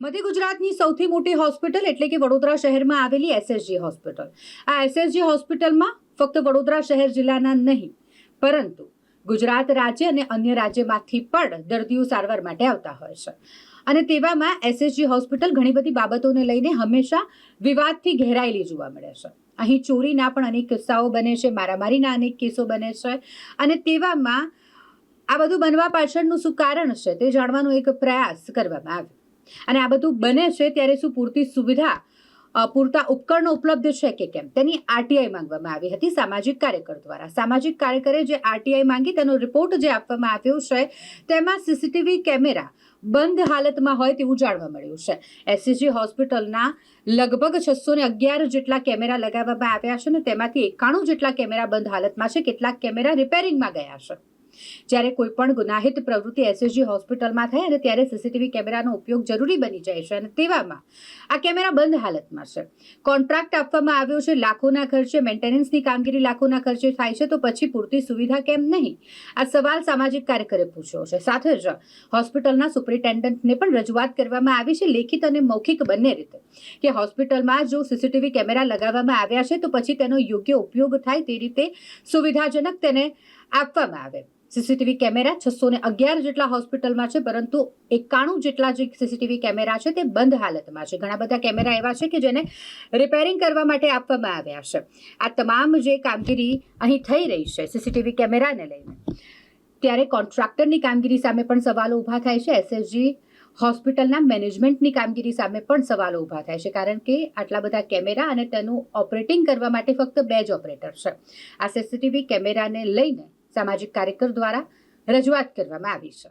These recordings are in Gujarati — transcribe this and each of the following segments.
મધ્ય ગુજરાતની સૌથી મોટી હોસ્પિટલ એટલે કે વડોદરા શહેરમાં આવેલી એસએસજી હોસ્પિટલ. આ એસએસજી હોસ્પિટલમાં ફક્ત વડોદરા શહેર જિલ્લાના નહીં, પરંતુ ગુજરાત રાજ્ય અને અન્ય રાજ્યમાંથી પણ દર્દીઓ સારવાર માટે આવતા હોય છે. અને તેવામાં એસએસજી હોસ્પિટલ ઘણી બધી બાબતોને લઈને હંમેશા વિવાદથી ઘેરાયેલી જોવા મળે છે. અહીં ચોરીના પણ અનેક કિસ્સાઓ બને છે, મારામારીના અનેક કેસો બને છે અને તેવામાં આ બધું બનવા પાછળનું શું કારણ છે તે જાણવાનો એક પ્રયાસ કરવામાં આવ્યો. અને આ બધું બને છે ત્યારે શું પૂરતી સુવિધા પૂરતા ઉપકરણો ઉપલબ્ધ છે કે કેમ? તેની આરટીઆઈ માંગવામાં આવી હતી સામાજિક કાર્યકર દ્વારા. સામાજિક કાર્યકરે જે આરટીઆઈ માંગી તેનો રિપોર્ટ જે આપવામાં આવ્યો છે, તેમાં સીસીટીવી કેમેરા બંધ હાલતમાં હોય તેવું જાણવા મળ્યું છે. એસસીજી હોસ્પિટલના લગભગ છસો ને અગિયાર જેટલા કેમેરા લગાવવામાં આવ્યા છે અને તેમાંથી એકાણું જેટલા કેમેરા બંધ હાલતમાં છે, કેટલાક કેમેરા રિપેરિંગમાં ગયા છે. જ્યારે કોઈ પણ ગુનાહિત પ્રવૃત્તિ એસએસજી હોસ્પિટલમાં થાય અને ત્યારે સીસીટીવી કેમેરાનો ઉપયોગ જરૂરી બની જાય છે અને તેવામાં આ કેમેરા બંધ હાલતમાં છે. કોન્ટ્રાક્ટ આપવામાં આવ્યો છે, લાખોના ખર્ચે, મેન્ટેનન્સની કામગીરી લાખોના ખર્ચે થાય છે, તો પછી પૂરતી સુવિધા કેમ નહીં? આ સવાલ સામાજિક કાર્યકરે પૂછ્યો છે. સાથે જ હોસ્પિટલના સુપ્રિન્ટેન્ડન્ટને પણ રજૂઆત કરવામાં આવી છે, લેખિત અને મૌખિક બંને રીતે, કે હોસ્પિટલમાં જો સીસીટીવી કેમેરા લગાવવામાં આવ્યા છે, તો પછી તેનો યોગ્ય ઉપયોગ થાય તે રીતે સુવિધાજનક તેને આપવામાં આવે. સીસીટીવી કેમેરા છસો ને અગિયાર જેટલા હોસ્પિટલમાં છે, પરંતુ એકાણું જેટલા જે સીસીટીવી કેમેરા છે તે બંધ હાલતમાં છે. ઘણા બધા કેમેરા એવા છે કે જેને રિપેરિંગ કરવા માટે આપવામાં આવ્યા છે. આ તમામ જે કામગીરી અહીં થઈ રહી છે સીસીટીવી કેમેરાને લઈને. ત્યારે કોન્ટ્રાક્ટરની કામગીરી સામે પણ સવાલો ઊભા થાય છે. એસએસજી હોસ્પિટલના મેનેજમેન્ટની કામગીરી સામે પણ સવાલો ઊભા થાય છે, કારણ કે આટલા બધા કેમેરા અને તેનું ઓપરેટિંગ કરવા માટે ફક્ત બે જ ઓપરેટર છે. આ સીસીટીવી કેમેરાને લઈને સામાજિક કાર્યકર દ્વારા રજૂઆત કરવામાં આવી છે.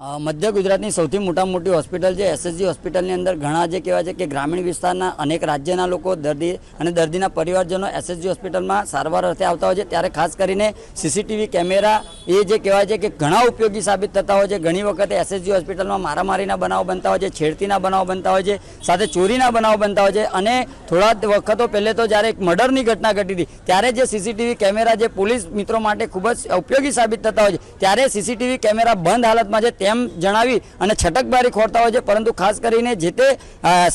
મધ્ય ગુજરાતની સૌથી મોટા મોટી હોસ્પિટલ છે એસએસજી હોસ્પિટલની અંદર ઘણા જે કહેવાય છે કે ગ્રામીણ વિસ્તારના અનેક રાજ્યના લોકો દર્દી અને દર્દીના પરિવારજનો એસએસજી હોસ્પિટલમાં સારવાર અર્થે આવતા હોય છે. ત્યારે ખાસ કરીને સીસીટીવી કેમેરા એ જે કહેવાય છે કે ઘણા ઉપયોગી સાબિત થતા હોય છે. ઘણી વખતે એસએસજી હોસ્પિટલમાં મારામારીના બનાવો બનતા હોય છે, છેડતીના બનાવો બનતા હોય છે, સાથે ચોરીના બનાવો બનતા હોય છે. અને થોડા વખતો પહેલે તો જ્યારે એક મર્ડરની ઘટના ઘટી હતી, ત્યારે જે સીસીટીવી કેમેરા જે પોલીસ મિત્રો માટે ખૂબ જ ઉપયોગી સાબિત થતા હોય છે. ત્યારે સીસીટીવી કેમેરા બંધ હાલતમાં છે. તેમ જણાવી અને છટકબારી ખોરતા હોય છે. પરંતુ ખાસ કરીને જે તે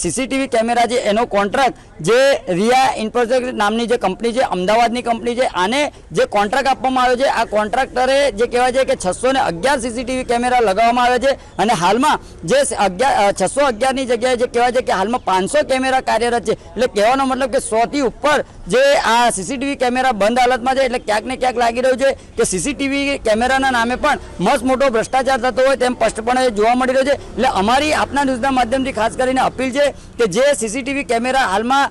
સીસીટીવી કેમેરા છે, એનો કોન્ટ્રાક્ટ જે રિયા ઇન્ફ્રાસ્ટ્રક્ચર નામની જે કંપની છે, અમદાવાદની કંપની છે, આને જે કોન્ટ્રાક્ટ આપવામાં આવ્યો છે, આ કોન્ટ્રાક્ટરે જે કહેવાય છે કે છસો ને અગિયાર સીસીટીવી કેમેરા લગાવવામાં આવે છે અને હાલમાં જે અગિયાર છસો અગિયારની જગ્યાએ જે કહેવાય છે કે હાલમાં પાંચસો કેમેરા કાર્યરત છે. એટલે કહેવાનો મતલબ કે સોથી ઉપર જે આ સીસીટીવી કેમેરા બંધ હાલતમાં છે, એટલે ક્યાંક ને ક્યાંક લાગી રહ્યું છે કે સીસીટીવી કેમેરાના નામે પણ મસ્ત મોટો ભ્રષ્ટાચાર થતો હોય તેમ સ્પષ્ટપણે જોવા મળી રહ્યો છે. એટલે અમારી આપના ન્યૂઝના માધ્યમથી ખાસ કરીને અપીલ છે કે જે સીસીટીવી કેમેરા હાલમાં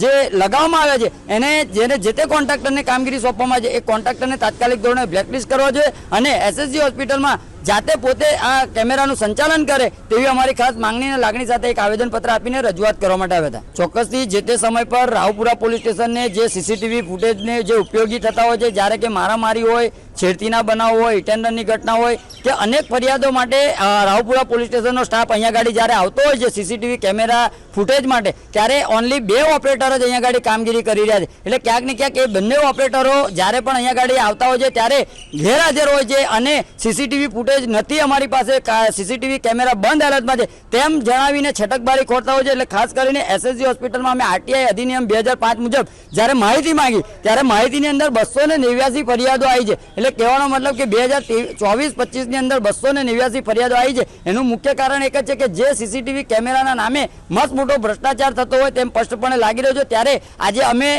જે લગાવવામાં આવ્યા છે, એને જેને જે તે કોન્ટ્રાક્ટરને કામગીરી સોંપવામાં આવે છે, એ કોન્ટ્રાક્ટરને તાત્કાલિક ધોરણે બ્લેકલિસ્ટ કરવો જોઈએ અને એસએસજી હોસ્પિટલમાં જાતે પોતે આ કેમેરાનું સંચાલન કરે તેવી અમારી ખાસ માંગણી અને લાગણી સાથે એક આવેદનપત્ર આપીને રજૂઆત કરવા માટે આવ્યા હતા. ચોક્કસથી જે તે સમય પર રાવપુરા પોલીસ સ્ટેશનને જે સીસીટીવી ફૂટેજને જે ઉપયોગી થતા હોય છે, જ્યારે કે મારામારી હોય, છેડતીના બનાવ હોય ઇટેન્ડરની ઘટના હોય, કે અનેક ફરિયાદો માટે રાવપુરા પોલીસ સ્ટેશનનો સ્ટાફ અહીંયા ગાડી જ્યારે આવતો હોય છે સીસીટીવી કેમેરા ફૂટેજ માટે, ત્યારે ઓનલી બે ઓપરેટર જ અહીંયા ગાડી કામગીરી કરી રહ્યા છે. એટલે ક્યાંક ને ક્યાંક એ બંને ઓપરેટરો જ્યારે પણ અહીંયા ગાડી આવતા હોય છે, ત્યારે ગેરહાજર હોય છે અને સીસીટીવી ફૂટેજ નથી અમારી પાસે સીસીટીવી કેમેરા બંધ હાલતમાં છે. તેમ જણાવીને છટકબારી ખોરતા હોય છે, એટલે ખાસ કરીને એસએસજી હોસ્પિટલમાં અમે આરટીઆઈ અધિનિયમ બે મુજબ જ્યારે માહિતી માંગી, ત્યારે માહિતીની અંદર બસો ને નેવ્યાસી ફરિયાદો આવી છે. એટલે કહેવાનો મતલબ કે બે હજાર ચોવીસ પચીસની અંદર બસો ને નેવ્યાસી ફરિયાદો આવી છે. એનું મુખ્ય કારણ એક જ છે કે જે સીસીટીવી કેમેરાના નામે મસ્ત મોટો ભ્રષ્ટાચાર થતો હોય, તેમ સ્પષ્ટપણે લાગી રહ્યું રહ્યો ત્યારે આજે અમે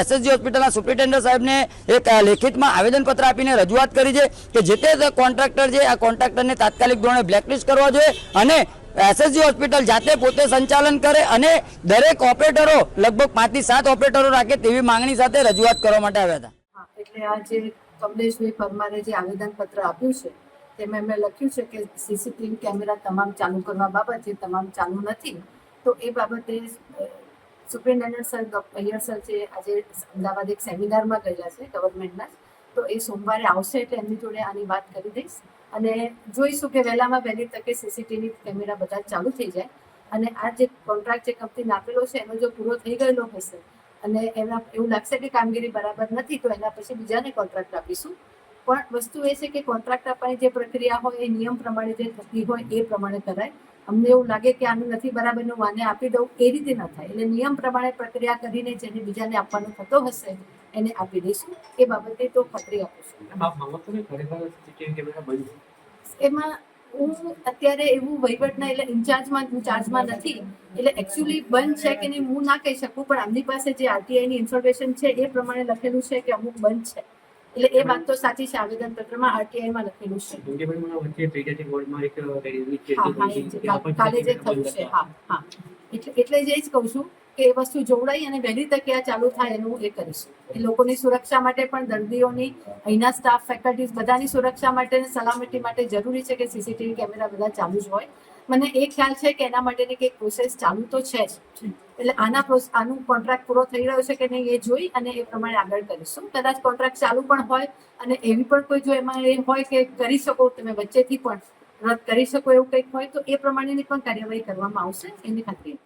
એસએસજી હોસ્પિટલના સુપ્રિન્ટેન્ડન્ટ સાહેબને એક લેખિતમાં આવેદનપત્ર આપીને રજૂઆત કરી છે કે જે તે કોન્ટ્રાક્ટર છે, આ કોન્ટ્રાક્ટરને તાત્કાલિક ધોરણે બ્લેકલિસ્ટ કરવા જોઈએ અને એસએસજી હોસ્પિટલ જાતે પોતે સંચાલન કરે અને દરેક ઓપરેટરો, લગભગ પાંચથી સાત ઓપરેટરો રાખે તેવી માંગણી સાથે રજૂઆત કરવા માટે આવ્યા હતા. એટલે આ જે કમલેશભાઈ પરમારે જે આવેદનપત્ર આપ્યું છે, તેમાં એમણે લખ્યું છે કે સીસીટીવી કેમેરા તમામ ચાલુ કરવા બાબતે તમામ ચાલુ નથી. તો એ બાબતે સુપ્રિન્ટેન્ડન્ટ સર અય્યર સર જે આજે અમદાવાદ એક સેમિનારમાં ગયેલા છે ગવર્મેન્ટના તો એ સોમવારે આવશે એટલે એમની જોડે આની વાત કરી દઈશ. અને જોઈશું કે વહેલામાં વહેલી તકે સીસીટીવી કેમેરા બધા ચાલુ થઈ જાય. અને આ જે કોન્ટ્રાક્ટ જે કંપનીને આપેલો છે, એનો જો પૂરો થઈ ગયેલો હશે અને એના એવું લાગશે કે કામગીરી બરાબર નથી, તો એના પછી બીજાને કોન્ટ્રાક્ટ આપીશું. પણ વસ્તુ એ છે કે કોન્ટ્રાક્ટ આપવાની જે પ્રક્રિયા હોય એ નિયમ પ્રમાણે જે થતી હોય એ પ્રમાણે કરાય. અમને એવું લાગે કે આનું નથી બરાબરનું માને આપી દઉં એ રીતે ન થાય. એટલે નિયમ પ્રમાણે પ્રક્રિયા કરીને જેને બીજાને આપવાનો થતો હશે એને આપી દઈશું. એ બાબતે તો ખાતરી આપું છું. આપ માનો છો કે ખરેખર સીસીટીવી કેમેરા બંધ છે એમાં હું અત્યારે એવું વહીવટના એટલે ઇન્ચાર્જમાં હું ચાર્જમાં નથી. એટલે એકચ્યુઅલી બંધ છે કે નહીં હું ના કહી શકું. પણ આમની પાસે જે આરટીઆઈની ઇન્ફોર્મેશન છે એ પ્રમાણે લખેલું છે કે અમુક બંધ છે. એટલે એ વાત તો સાચી છે આવેદન પત્રમાં આરટીઆઈ માં લખેલું છે. કાલ- જે થયું છે હા હા. એટલે એટલે જ જ કહું છું. કે એ વસ્તુ જોવડાઈ અને વહેલી તકે આ ચાલુ થાય એનું એ કરીશું. એ લોકોની સુરક્ષા માટે પણ દર્દીઓની, અહીંના સ્ટાફ ફેકલ્ટીઝ બધાની સુરક્ષા માટે અને સલામતી માટે જરૂરી છે કે સીસીટીવી કેમેરા બધા ચાલુ જ હોય. મને એ ખ્યાલ છે કે એના માટેની કંઈક પ્રોસેસ ચાલુ તો છે જ. એટલે આના આનું કોન્ટ્રાક્ટ પૂરો થઈ રહ્યો છે કે નહીં એ જોઈ અને એ પ્રમાણે આગળ કરીશું. કદાચ કોન્ટ્રાક્ટ ચાલુ પણ હોય અને એવી પણ કોઈ જો એમાં એ હોય કે કરી શકો, તમે વચ્ચેથી પણ રદ કરી શકો એવું કંઈક હોય તો એ પ્રમાણેની પણ કાર્યવાહી કરવામાં આવશે. એની ખાતરી